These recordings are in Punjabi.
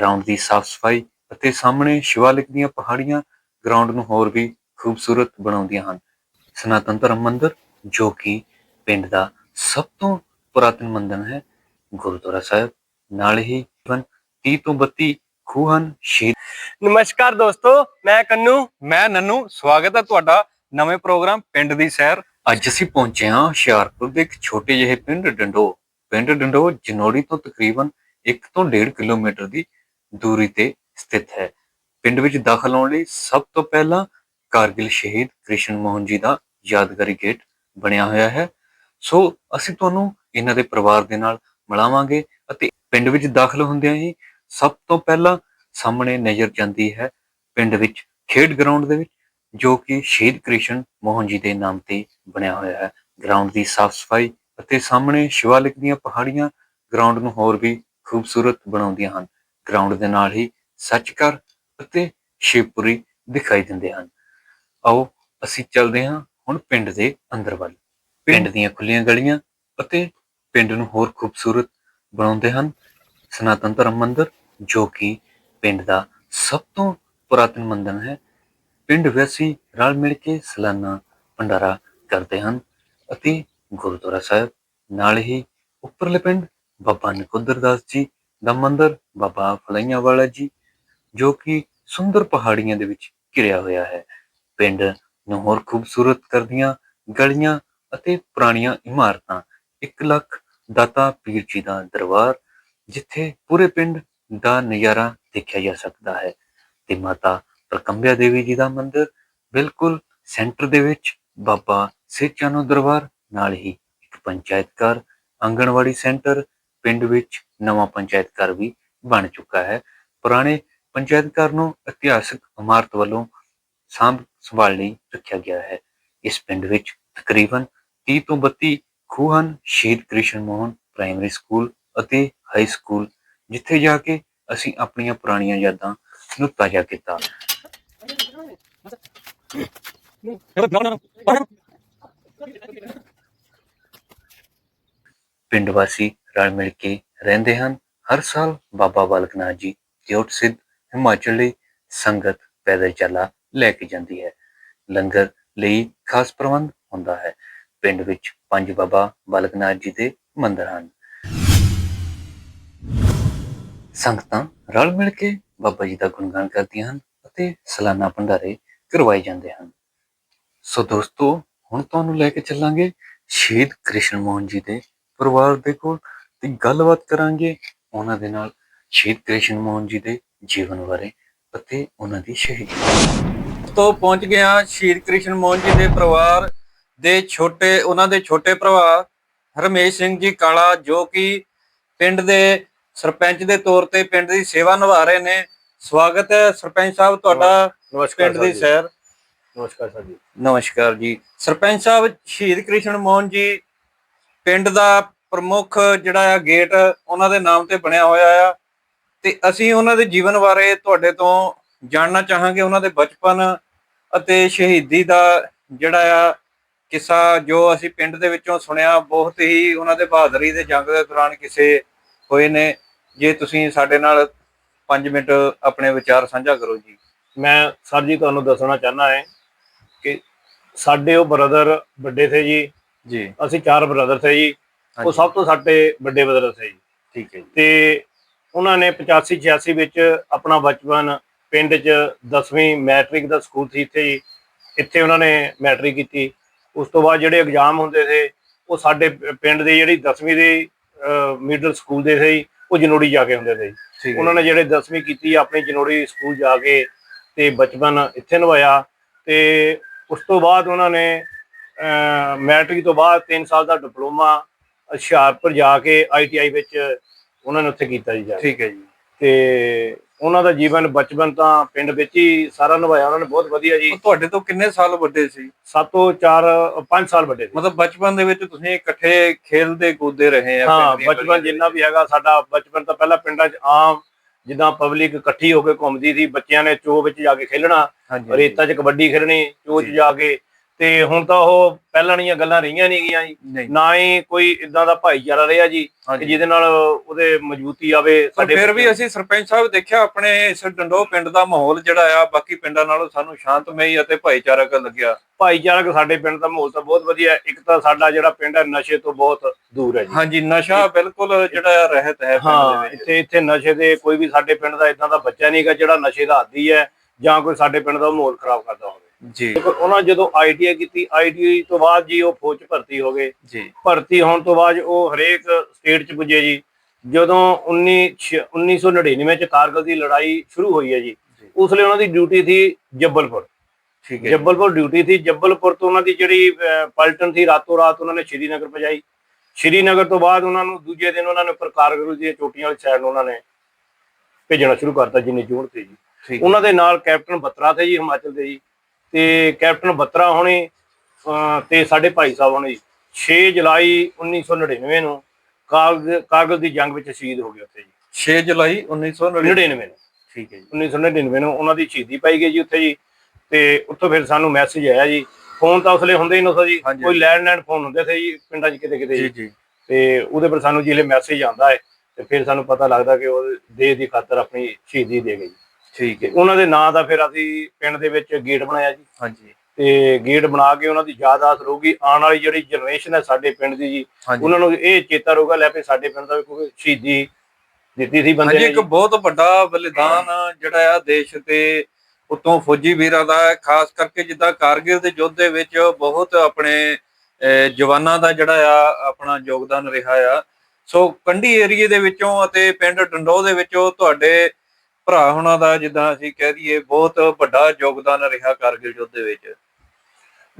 ਗਰਾਊਂਡ ਦੀ ਸਾਫ਼ ਸਫ਼ਾਈ ਅਤੇ ਸਾਹਮਣੇ ਸ਼ਿਵਾਲਿਕ ਦੀਆਂ ਪਹਾੜੀਆਂ ਗਰਾਊਂਡ ਨੂੰ ਹੋਰ ਵੀ ਖੂਬਸੂਰਤ ਬਣਾਉਂਦੀਆਂ ਹਨ। ਸਨਾਤਨ ਧਰਮ ਮੰਦਿਰ ਜੋ ਕਿ ਪਿੰਡ ਦਾ ਸਭ ਤੋਂ ਪੁਰਾਤਨ ਮੰਦਿਰ ਹੈ ਗੁਰਦੁਆਰਾ ਸਾਹਿਬ ਨਾਲ ਹੀ ਤਕਰੀਬਨ 30 ਤੋਂ 32 ਖੂਹ ਹਨ ਸ਼ਹੀਦ ਨਮਸਕਾਰ ਦੋਸਤੋ ਮੈਂ ਕੰਨੂ। ਮੈਂ ਨੰਨੂ। ਸਵਾਗਤ ਹੈ ਤੁਹਾਡਾ ਨਵੇਂ ਪ੍ਰੋਗਰਾਮ ਪਿੰਡ ਦੀ ਸੈਰ। ਅੱਜ ਅਸੀਂ ਪਹੁੰਚੇ ਹਾਂ ਹੁਸ਼ਿਆਰਪੁਰ ਦੇ ਇੱਕ ਛੋਟੇ ਜਿਹੇ ਪਿੰਡ ਡੰਡੋ। ਪਿੰਡ ਡੰਡੋ ਜਨੋੜੀ ਤੋਂ ਤਕਰੀਬਨ 1 ਤੋਂ 1.5 ਕਿਲੋਮੀਟਰ ਦੀ ਦੂਰੀ ਤੇ ਸਥਿਤ ਹੈ। ਪਿੰਡ ਵਿੱਚ ਦਾਖਲ ਹੋਣ ਲਈ ਸਭ ਤੋਂ ਪਹਿਲਾਂ ਕਾਰਗਿਲ ਸ਼ਹੀਦ ਕ੍ਰਿਸ਼ਨ ਮੋਹਨ ਜੀ ਦਾ ਯਾਦਗਾਰੀ ਗੇਟ ਬਣਿਆ ਹੋਇਆ ਹੈ। ਸੋ ਅਸੀਂ ਤੁਹਾਨੂੰ ਇਹਨਾਂ ਦੇ ਪਰਿਵਾਰ ਦੇ ਨਾਲ ਮਿਲਾਵਾਂਗੇ ਅਤੇ ਪਿੰਡ ਵਿੱਚ ਦਾਖਲ ਹੁੰਦਿਆਂ ਹੀ ਸਭ ਤੋਂ ਪਹਿਲਾਂ ਸਾਹਮਣੇ ਨਜ਼ਰ ਜਾਂਦੀ ਹੈ ਪਿੰਡ ਵਿੱਚ ਖੇਡ ਗਰਾਊਂਡ ਦੇ ਵਿੱਚ, ਜੋ ਕਿ ਸ਼ਹੀਦ ਕ੍ਰਿਸ਼ਨ ਮੋਹਨ ਜੀ ਦੇ ਨਾਮ ਤੇ ਬਣਿਆ ਹੋਇਆ ਹੈ। ਗਰਾਊਂਡ ਦੀ ਸਾਫ਼ ਸਫ਼ਾਈ ਅਤੇ ਸਾਹਮਣੇ ਸ਼ਿਵਾਲਿਕ ਦੀਆਂ ਪਹਾੜੀਆਂ ਗਰਾਊਂਡ ਨੂੰ ਹੋਰ ਵੀ ਖੂਬਸੂਰਤ ਬਣਾਉਂਦੀਆਂ ਹਨ। ਗਰਾਊਂਡ ਦੇ ਨਾਲ ਹੀ ਸੱਚਕਰ ਅਤੇ ਸ਼ਿਵਪੁਰੀ ਦਿਖਾਈ ਦਿੰਦੇ ਹਨ। ਆਓ ਅਸੀਂ ਚੱਲਦੇ ਹਾਂ ਹੁਣ ਪਿੰਡ ਦੇ ਅੰਦਰ ਵੱਲ। ਪਿੰਡ ਦੀਆਂ ਖੁੱਲੀਆਂ ਗਲੀਆਂ ਅਤੇ ਪਿੰਡ ਨੂੰ ਹੋਰ ਖੂਬਸੂਰਤ ਬਣਾਉਂਦੇ ਹਨ। ਸਨਾਤਨ ਧਰਮ ਮੰਦਿਰ ਜੋ ਕਿ ਪਿੰਡ ਦਾ ਸਭ ਤੋਂ ਪੁਰਾਤਨ ਮੰਦਿਰ ਹੈ। ਪਿੰਡ ਵਾਸੀ ਰਲ ਮਿਲ ਕੇ ਸਾਲਾਨਾ ਭੰਡਾਰਾ ਕਰਦੇ ਹਨ ਅਤੇ ਗੁਰਦੁਆਰਾ ਸਾਹਿਬ ਨਾਲ ਹੀ ਉੱਪਰਲੇ ਪਿੰਡ ਬਾਬਾ ਨਕੁੰਦਰ ਦਾਸ ਜੀ ਦਾ ਮੰਦਿਰ ਬਾਬਾ ਫਲਈਆਂ ਵਾਲਾ ਜੀ, ਜੋ ਕਿ ਸੁੰਦਰ ਪਹਾੜੀਆਂ ਦੇ ਵਿੱਚ ਘਿਰਿਆ ਹੋਇਆ ਹੈ। ਪਿੰਡ ਨੂੰ ਹੋਰ ਖੂਬਸੂਰਤ ਕਰਦੀਆਂ ਗਲੀਆਂ ਅਤੇ ਪੁਰਾਣੀਆਂ ਇਮਾਰਤਾਂ 1 ਲੱਖ ਦਾਤਾ ਪੀਰ ਜੀ ਦਾ ਦਰਬਾਰ, ਜਿੱਥੇ ਪੂਰੇ ਪਿੰਡ ਦਾ ਨਜ਼ਾਰਾ ਦੇਖਿਆ ਜਾ ਸਕਦਾ ਹੈ ਤੇ ਮਾਤਾ ਪ੍ਰਕੰਬਿਆ ਦੇਵੀ ਜੀ ਦਾ ਮੰਦਿਰ ਬਿਲਕੁਲ ਸੈਂਟਰ ਦੇ ਵਿੱਚ ਬਾਬਾ ਸੇਚਾਨੋ ਦਰਬਾਰ, ਨਾਲ ਹੀ ਇੱਕ ਪੰਚਾਇਤ ਘਰ ਆਂਗਣਵਾੜੀ ਸੈਂਟਰ, ਪਿੰਡ ਵਿੱਚ ਨਵਾਂ ਪੰਚਾਇਤ ਘਰ ਵੀ ਬਣ ਚੁੱਕਾ ਹੈ। ਪੁਰਾਣੇ ਪੰਚਾਇਤ ਘਰ ਨੂੰ ਇਤਿਹਾਸਕ ਇਮਾਰਤ ਵੱਲੋਂ ਸਾਂਭ ਸੰਭਾਲ ਲਈ ਰੱਖਿਆ ਗਿਆ ਹੈ। ਇਸ ਪਿੰਡ ਵਿੱਚ ਤਕਰੀਬਨ 30 ਤੋਂ 32 ਖੂਹ ਹਨ ਸ਼ਹੀਦ ਕ੍ਰਿਸ਼ਨ ਮੋਹਨ ਪ੍ਰਾਇਮਰੀ ਸਕੂਲ ਅਤੇ ਹਾਈ ਸਕੂਲ, ਜਿੱਥੇ ਜਾ ਕੇ ਅਸੀਂ ਆਪਣੀਆਂ ਪੁਰਾਣੀਆਂ ਯਾਦਾਂ ਨੂੰ ਤਾਜ਼ਾ ਕੀਤਾ। ਪਿੰਡ ਵਾਸੀ ਰਲ ਮਿਲ ਕੇ ਰਹਿੰਦੇ ਹਨ। ਹਰ ਸਾਲ ਬਾਬਾ ਬਾਲਕ ਨਾਥ ਜੀ ਦਿਓਟ ਸਿੱਧ ਹਿਮਾਚਲ ਲਈ ਸੰਗਤ ਪੈਦਲ ਚੱਲਾ ਲੈ ਕੇ ਜਾਂਦੀ ਹੈ। ਲੰਗਰ ਲਈ ਖਾਸ ਪ੍ਰਬੰਧ ਹੁੰਦਾ ਹੈ। ਪਿੰਡ ਵਿੱਚ ਪੰਜ ਬਾਬਾ ਬਾਲਕ ਨਾਥ ਜੀ ਦੇ ਮੰਦਰ ਹਨ। ਸੰਗਤਾਂ ਰਲ ਮਿਲ ਕੇ ਬਾਬਾ ਜੀ ਦਾ ਗੁਣਗਾਨ ਕਰਦੀਆਂ ਹਨ ਅਤੇ ਸਾਲਾਨਾ ਭੰਡਾਰੇ ਕਰਵਾਏ ਜਾਂਦੇ ਹਨ। ਸੋ ਦੋਸਤੋ, ਹੁਣ ਤੁਹਾਨੂੰ ਲੈ ਕੇ ਚੱਲਾਂਗੇ ਸ਼ਹੀਦ ਕ੍ਰਿਸ਼ਨ ਮੋਹਨ ਜੀ ਦੇ ਪਰਿਵਾਰ ਦੇ ਕੋਲ ਤੇ ਗੱਲਬਾਤ ਕਰਾਂਗੇ ਉਹਨਾਂ ਦੇ ਨਾਲ ਸ਼ਹੀਦ ਕ੍ਰਿਸ਼ਨ ਮੋਹਨ ਜੀ ਦੇ ਜੀਵਨ ਬਾਰੇ ਅਤੇ ਉਹਨਾਂ ਦੀ ਸ਼ਹੀਦੀ। ਤੋਂ ਪਹੁੰਚ ਗਏ ਹਾਂ ਸ਼ਹੀਦ ਕ੍ਰਿਸ਼ਨ ਮੋਹਨ ਜੀ ਦੇ ਪਰਿਵਾਰ ਦੇ ਛੋਟੇ ਉਹਨਾਂ ਦੇ ਛੋਟੇ ਭਰਾ ਹਰਮੇਸ਼ ਸਿੰਘ ਜੀ ਕਾਲਾ ਜੋ ਕਿ ਪਿੰਡ ਦੇ ਸਰਪੰਚ ਦੇ ਤੌਰ ਤੇ ਪਿੰਡ ਦੀ ਸੇਵਾ ਨਿਭਾ ਰਹੇ ਨੇ। ਸਵਾਗਤ ਹੈ ਸਰਪੰਚ ਸਾਹਿਬ ਤੁਹਾਡਾ ਪਿੰਡ ਦੀ ਸੈਰ। ਨਮਸਕਾਰ ਸਰ ਜੀ। ਨਮਸਕਾਰ ਜੀ। ਸਰਪੰਚ ਸਾਹਿਬ ਸ਼ਹੀਦ ਕ੍ਰਿਸ਼ਨ ਮੋਹਨ ਜੀ ਪਿੰਡ ਦਾ ਪ੍ਰਮੁੱਖ ਜਿਹੜਾ ਆ ਗੇਟ ਉਹਨਾਂ ਦੇ ਨਾਮ ਤੇ ਬਣਿਆ ਹੋਇਆ ਆ। ਤੇ ਅਸੀਂ ਉਹਨਾਂ ਦੇ ਜੀਵਨ ਬਾਰੇ ਤੁਹਾਡੇ ਤੋਂ ਜਾਣਨਾ ਚਾਹਾਂਗੇ ਉਹਨਾਂ ਦੇ ਬਚਪਨ ਅਤੇ ਸ਼ਹੀਦੀ ਦਾ ਜਿਹੜਾ ਆ ਕਿੱਸਾ ਜੋ ਅਸੀਂ ਪਿੰਡ ਦੇ ਵਿੱਚੋਂ ਸੁਣਿਆ ਬਹੁਤ ਹੀ ਉਹਨਾਂ ਦੇ ਬਹਾਦਰੀ ਦੇ ਜੰਗ ਦੇ ਦੌਰਾਨ ਕਿਸੇ ਹੋਏ ਨੇ। ਜੇ ਤੁਸੀਂ ਸਾਡੇ ਨਾਲ 5 ਮਿੰਟ ਆਪਣੇ ਵਿਚਾਰ ਸਾਂਝਾ ਕਰੋ ਜੀ। ਮੈਂ ਸਰ ਜੀ ਤੁਹਾਨੂੰ ਦੱਸਣਾ ਚਾਹਨਾ ਹੈ ਕਿ ਸਾਡੇ ਉਹ ਬ੍ਰਦਰ ਵੱਡੇ ਥੇ ਜੀ। ਜੀ। ਅਸੀਂ ਚਾਰ ਬ੍ਰਦਰ ਥੇ ਜੀ। ਉਹ। ਸਭ ਤੋਂ ਸਾਡੇ ਵੱਡੇ ਬ੍ਰਦਰ ਥੇ ਜੀ। ਠੀਕ ਹੈ ਜੀ। ਤੇ ਉਹਨਾਂ ਨੇ 85 86 ਵਿੱਚ ਆਪਣਾ ਬਚਪਨ ਪਿੰਡ 'ਚ 10ਵੀਂ ਮੈਟ੍ਰਿਕ ਦਾ ਸਕੂਲ ਸੀ ਇੱਥੇ ਜੀ। ਇੱਥੇ ਉਹਨਾਂ ਨੇ ਮੈਟ੍ਰਿਕ ਕੀਤੀ। ਉਸ ਤੋਂ ਬਾਅਦ ਜਿਹੜੇ ਐਗਜ਼ਾਮ ਹੁੰਦੇ ਸੀ ਉਹ ਸਾਡੇ ਪਿੰਡ ਦੇ ਜਿਹੜੀ 10ਵੀਂ ਦੇ ਮਿਡਲ ਸਕੂਲ ਦੇ ਸੀ ਉਹ ਜਨੋੜੀ ਜਾ ਕੇ ਹੁੰਦੇ ਸੀ। ਉਹਨਾਂ ਨੇ ਜਿਹੜੇ 10ਵੀਂ ਕੀਤੀ ਆਪਣੀ ਜਨੋੜੀ ਸਕੂਲ ਜਾ ਕੇ ਤੇ ਬਚਪਨ ਇੱਥੇ ਨਿਭਾਇਆ। ਤੇ ਉਸ ਤੋਂ ਬਾਅਦ ਉਹਨਾਂ ਨੇ ਮੈਟ੍ਰਿਕ ਤੋਂ ਬਾਅਦ 3 ਸਾਲ ਦਾ ਡਿਪਲੋਮਾ ਹੁਸ਼ਿਆਰਪੁਰ ਜਾ ਕੇ ਆਈਟੀਆਈ ਵਿੱਚ ਉਹਨਾਂ ਨੇ ਉੱਥੇ ਕੀਤਾ ਜੀ ਜਾ ਕੇ। ਠੀਕ ਹੈ ਜੀ। ਤੇ ਉਹਨਾਂ ਦਾ ਜੀਵਨ ਬਚਪਨ ਤਾਂ ਪਿੰਡ ਵਿੱਚ ਹੀ ਸਾਰਾ ਨਿਭਾਇਆ ਉਹਨਾਂ ਨੇ ਬਹੁਤ ਵਧੀਆ ਜੀ। ਉਹ ਤੁਹਾਡੇ ਤੋਂ ਕਿੰਨੇ ਸਾਲ ਵੱਡੇ ਸੀ? ਸੱਤ ਤੋਂ 4 5 ਸਾਲ ਵੱਡੇ ਸੀ। ਮਤਲਬ ਬਚਪਨ ਦੇ ਵਿੱਚ ਤੁਸੀਂ ਇਕੱਠੇ ਖੇਲਦੇ ਕੂਦਦੇ ਰਹੇ ਆ ਹਾਂ ਪਿੰਡ ਦੀਆਂ ਬਚਪਨ ਗਲੀਆਂ ਜਿੰਨਾ ਵੀ ਹੈਗਾ ਸਾਡਾ ਬਚਪਨ ਤਾਂ ਪਹਿਲਾਂ ਪਿੰਡਾਂ 'ਚ ਆਮ ਜਿੱਦਾਂ ਪਬਲਿਕ ਇਕੱਠੀ ਹੋ ਕੇ ਘੁੰਮਦੀ ਸੀ ਬੱਚਿਆਂ ਨੇ ਚੋ ਵਿੱਚ ਜਾ ਕੇ ਖੇਲਣਾ ਹਾਂਜੀ ਰੇਤਾਂ 'ਚ ਕਬੱਡੀ ਖੇਡਣੀ ਚੋ 'ਚ ਜੀ। ਜਾ ਕੇ ਤੇ ਹੁਣ ਤਾਂ ਉਹ ਪਹਿਲਾਂ ਵਾਲੀਆਂ ਗੱਲਾਂ ਰਹੀਆਂ ਨਹੀਂ ਗਈਆਂ ਜੀ। ਨਾ ਹੀ ਕੋਈ ਇਦਾਂ ਦਾ ਭਾਈਚਾਰਾ ਰਿਹਾ ਜੀ ਕਿ ਜਿਹਦੇ ਨਾਲ ਉਹਦੇ ਮਜ਼ਬੂਤੀ ਆਵੇ ਪਰ ਫਿਰ ਵੀ ਅਸੀਂ ਸਰਪੰਚ ਸਾਹਿਬ ਦੇਖਿਆ ਆਪਣੇ ਇਸ ਡੰਡੋ ਪਿੰਡ ਦਾ ਮਾਹੌਲ ਜਿਹੜਾ ਆ ਬਾਕੀ ਪਿੰਡਾਂ ਨਾਲੋਂ ਸਾਨੂੰ ਸ਼ਾਂਤਮਈ ਅਤੇ ਭਾਈਚਾਰਕ ਲੱਗਿਆ। ਭਾਈਚਾਰਕ ਸਾਡੇ ਪਿੰਡ ਦਾ ਮਾਹੌਲ ਤਾਂ ਬਹੁਤ ਵਧੀਆ ਇੱਕ ਤਾਂ ਸਾਡਾ ਜਿਹੜਾ ਪਿੰਡ ਹੈ ਨਸ਼ੇ ਤੋਂ ਬਹੁਤ ਦੂਰ ਹੈ ਜੀ। ਹਾਂਜੀ ਨਸ਼ਾ ਬਿਲਕੁਲ ਜਿਹੜਾ ਰਹਿਤ ਹੈ ਪਿੰਡ ਹਾਂ ਦੇ ਵਿੱਚ। ਇੱਥੇ ਇੱਥੇ ਨਸ਼ੇ ਦੇ ਕੋਈ ਵੀ ਸਾਡੇ ਪਿੰਡ ਦਾ ਇਦਾਂ ਦਾ ਬੱਚਾ ਨਹੀਂਗਾ ਜਿਹੜਾ ਨਸ਼ੇ ਦਾ ਆਦੀ ਹੈ ਜਾਂ ਕੋਈ ਸਾਡੇ ਪਿੰਡ ਦਾ ਮਾਹੌਲ ਖਰਾਬ ਕਰਦਾ ਹੋਵੇ। ਜੀ। ਦੇਖੋ, ਉਹਨਾਂ ਜਦੋਂ ਆਈਟੀਆਈ ਕੀਤੀ ਆਈਟੀਆਈ ਤੋਂ ਬਾਅਦ ਜੀ ਉਹ ਫੌਜ ਭਰਤੀ ਹੋ ਗਏ। ਜੀ। ਭਰਤੀ ਹੋਣ ਤੋਂ ਬਾਅਦ ਉਹ ਹਰੇਕ ਸਟੇਟ 'ਚ ਪੁੱਜੇ ਜੀ। ਜਦੋਂ 19 ਛ- 1999 ਚ ਕਾਰਗਿਲ ਦੀ ਲੜਾਈ ਸ਼ੁਰੂ ਹੋਈ ਹੈ ਜੀ। ਉਸ ਲਈ ਉਹਨਾਂ ਦੀ ਡਿਊਟੀ ਸੀ ਜੱਬਲਪੁਰ। ਠੀਕ ਹੈ ਜੱਬਲਪੁਰ ਡਿਊਟੀ ਸੀ ਜੱਬਲਪੁਰ ਤੋਂ ਉਹਨਾਂ ਦੀ ਜਿਹੜੀ ਪਲਟਨ ਸੀ ਰਾਤੋਂ ਰਾਤ ਉਹਨਾਂ ਨੇ ਸ਼੍ਰੀਨਗਰ ਪਹੁੰਚਾਈ ਸ਼੍ਰੀਨਗਰ ਤੋਂ ਬਾਅਦ ਉਹਨਾਂ ਨੂੰ ਦੂਜੇ ਦਿਨ ਉਹਨਾਂ ਨੇ ਉੱਪਰ ਕਾਰਗਿਲ ਦੀਆਂ ਚੋਟੀਆਂ ਵਾਲੀ ਸਾਈਡ ਨੂੰ ਉਹਨਾਂ ਨੇ ਭੇਜਣਾ ਸ਼ੁਰੂ ਕਰਤਾ ਜਿੰਨੀ ਜੋੜ ਤੇ ਜੀ। ਉਹਨਾਂ ਦੇ ਨਾਲ ਕੈਪਟਨ ਬੱਤਰਾ ਤੇ ਜੀ ਹਿਮਾਚਲ ਦੇ ਜੀ। ਤੇ ਕੈਪਟਨ ਬੱਤਰਾ ਹੋਣੇ ਤੇ ਸਾਡੇ ਭਾਈ ਸਾਹਿਬ ਹੋਣੇ ਜੀ। 6 ਜੁਲਾਈ 1999 ਨੂੰ ਕਾਰਗਿਲ ਦੀ ਜੰਗ ਵਿੱਚ ਸ਼ਹੀਦ ਹੋ ਗਏ ਉੱਥੇ ਜੀ। 6 ਜੁਲਾਈ 1999 99 ਨੂੰ। ਠੀਕ ਹੈ ਜੀ। 1999 ਨੂੰ ਉਹਨਾਂ ਦੀ ਸ਼ਹੀਦੀ ਪਾਈ ਗਈ ਜੀ ਉੱਥੇ ਜੀ। ਤੇ ਉੱਥੋਂ ਫਿਰ ਸਾਨੂੰ ਮੈਸੇਜ ਆਇਆ ਜੀ। ਫੋਨ ਤਾਂ ਉਸਲੇ ਹੁੰਦੇ ਹੀ ਨਸੋ ਜੀ। ਕੋਈ ਲੈਂਡਲਾਈਨ ਫੋਨ ਹੁੰਦੇ ਸੀ ਜੀ ਪਿੰਡਾਂ 'ਚ ਕਿਤੇ ਕਿਤੇ ਜੀ। ਜੀ ਤੇ ਉਹਦੇ ਪਰ ਸਾਨੂੰ ਜਿਹੜੇ ਮੈਸੇਜ ਆਉਂਦਾ ਹੈ। ਤੇ ਫਿਰ ਸਾਨੂੰ ਪਤਾ ਲੱਗਦਾ ਕਿ ਉਹ ਦੇਸ਼ ਦੀ ਖਾਤਰ ਆਪਣੀ ਸ਼ਹੀਦੀ ਦੇ ਜੀ। ਠੀਕ ਹੈ। ਉਹਨਾਂ ਦੇ ਨਾਂ ਦਾ ਫਿਰ ਅਸੀਂ ਪਿੰਡ ਦੇ ਵਿੱਚ ਗੇਟ ਬਣਾਇਆ ਜੀ। ਹਾਂਜੀ। ਤੇ ਗੇਟ ਬਣਾ ਕੇ ਉਹਨਾਂ ਦੀ ਯਾਦਾਸ਼ਤ ਰਹੂਗੀ। ਆਉਣ ਵਾਲੀ ਜਿਹੜੀ ਜਨਰੇਸ਼ਨ ਹੈ ਸਾਡੇ ਪਿੰਡ ਦੀ ਜੀ ਉਹਨਾਂ ਨੂੰ ਇਹ ਚੇਤਾ ਰਹੂਗਾ ਲੈ ਵੀ ਸਾਡੇ ਪਿੰਡ ਦਾ ਵੀ ਕੋਈ ਸ਼ਹੀਦੀ ਦਿੱਤੀ ਸੀ ਬੰਦੇ ਹਾਂਜੀ ਨੇ ਇੱਕ। ਬਹੁਤ ਵੱਡਾ ਬਲੀਦਾਨ ਜਿਹੜਾ ਆ ਦੇਸ਼ ਤੇ ਉਤੋਂ ਫੌਜੀ ਵੀਰਾਂ ਦਾ ਖਾਸ ਕਰਕੇ ਜਿੱਦਾਂ ਕਾਰਗਿਲ ਦੇ ਯੁੱਧ ਦੇ ਵਿੱਚ ਬਹੁਤ ਆਪਣੇ ਜਵਾਨਾਂ ਦਾ ਜਿਹੜਾ ਆ ਆਪਣਾ ਯੋਗਦਾਨ ਰਿਹਾ ਆ। ਸੋ ਕੰਢੀ ਏਰੀਏ ਦੇ ਵਿੱਚੋਂ ਅਤੇ ਪਿੰਡ ਡੰਡੋ ਦੇ ਵਿੱਚੋਂ ਤੁਹਾਡੇ ਭਰਾ ਹੁਣਾਂ ਦਾ ਜਿੱਦਾਂ ਅਸੀਂ ਕਹਿ ਦਈਏ ਬਹੁਤ ਵੱਡਾ ਯੋਗਦਾਨ ਰਿਹਾ ਕਾਰਗਿਲ ਯੁੱਧ ਦੇ ਵਿੱਚ।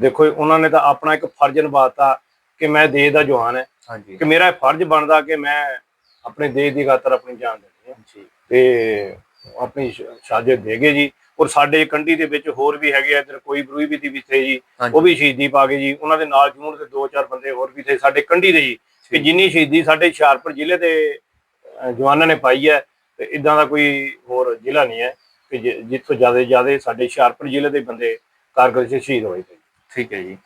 ਦੇਖੋ ਉਹਨਾਂ ਨੇ ਤਾਂ ਆਪਣਾ ਇੱਕ ਫਰਜ਼ ਨਿਭਾਤਾ ਕਿ ਮੈਂ ਦੇਸ਼ ਦਾ ਜਵਾਨ ਹੈ। ਹਾਂਜੀ। ਕਿ ਮੇਰਾ ਇਹ ਫਰਜ਼ ਬਣਦਾ ਕਿ ਮੈਂ ਆਪਣੇ ਦੇਸ਼ ਦੀ ਖਾਤਰ ਆਪਣੀ ਜਾਨ ਦੇਣੀ ਹੈ। ਜੀ। ਤੇ ਆਪਣੀ ਸ਼ਹਾਦਤ ਦੇਗੇ ਜੀ। ਔਰ ਸਾਡੇ ਕੰਢੀ ਦੇ ਵਿੱਚ ਹੋਰ ਵੀ ਹੈਗੇ ਆ ਇੱਧਰ ਕੋਈ ਬਰੂਈ ਵੀ ਦੀ ਵੀ ਥੇ ਜੀ। ਉਹ ਵੀ ਸ਼ਹੀਦੀ ਪਾ ਗਏ ਜੀ। ਉਹਨਾਂ ਦੇ ਨਾਲ ਜੂਨ ਦੇ ਦੋ ਚਾਰ ਬੰਦੇ ਹੋਰ ਵੀ ਥੇ ਸਾਡੇ ਕੰਢੀ ਦੇ ਜੀ। ਕਿ। ਜਿੰਨੀ ਸ਼ਹੀਦੀ ਸਾਡੇ ਹੁਸ਼ਿਆਰਪੁਰ ਜ਼ਿਲ੍ਹੇ ਦੇ ਜਵਾਨਾਂ ਨੇ ਪਾਈ ਹੈ ਤੇ ਇਦਾਂ ਦਾ ਕੋਈ ਹੋਰ ਜ਼ਿਲ੍ਹਾ ਨਹੀਂ ਹੈ ਕਿ ਜਿ- ਜਿੱਥੋਂ ਜ਼ਿਆਦਾ ਜ਼ਿਆਦਾ ਸਾਡੇ ਹੁਸ਼ਿਆਰਪੁਰ ਜ਼ਿਲ੍ਹੇ ਦੇ ਬੰਦੇ ਕਾਰਗਿਲ 'ਚ ਸ਼ਹੀਦ ਹੋਏ ਤੇ ਠੀਕ ਹੈ ਜੀ।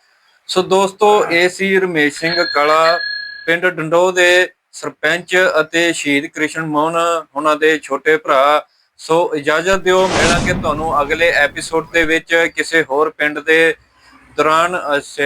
ਸੋ ਦੋਸਤੋ ਇਹ ਸੀ ਰਮੇਸ਼ ਸਿੰਘ ਕਾਲਾ ਪਿੰਡ ਡੰਡੋ ਦੇ ਸਰਪੰਚ ਅਤੇ ਸ਼ਹੀਦ ਕ੍ਰਿਸ਼ਨ ਮੋਹਨ ਉਹਨਾਂ ਦੇ ਛੋਟੇ ਭਰਾ। ਸੋ ਇਜਾਜ਼ਤ ਦਿਓ ਮਿਲਾਂਗੇ ਤੁਹਾਨੂੰ ਅਗਲੇ ਐਪੀਸੋਡ ਦੇ ਵਿੱਚ ਕਿਸੇ ਹੋਰ ਪਿੰਡ ਦੇ ਦੌਰਾਨ ਅਸ-